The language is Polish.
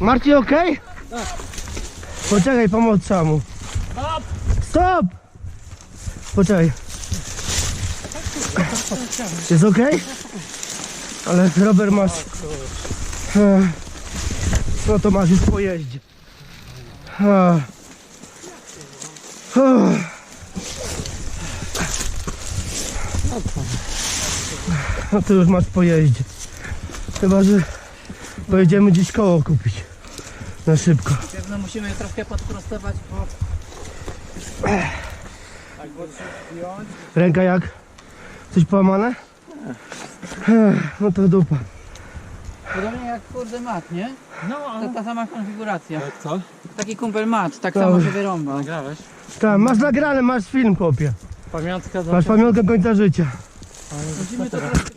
Marcin, okej? Poczekaj, pomoc samu. Stop! Poczekaj. Jest okej? Ale Robert masz... No to masz już po jeździe. E. E. No to już masz po jeździe. Chyba, że pojedziemy gdzieś koło kupić. Na szybko. Pewno musimy troszkę podprostować, bo Ręka jak? Coś połamane? Ech, No to dupa. podobnie jak kurde mat, nie? No, To ta sama konfiguracja. Jak co? Taki kumpel mat, tak samo się wyrąbał. Nagrałeś? Tam, masz nagrane, masz film, chłopie. Pamiątka do... Masz pamiątkę końca życia. Musimy to troszkę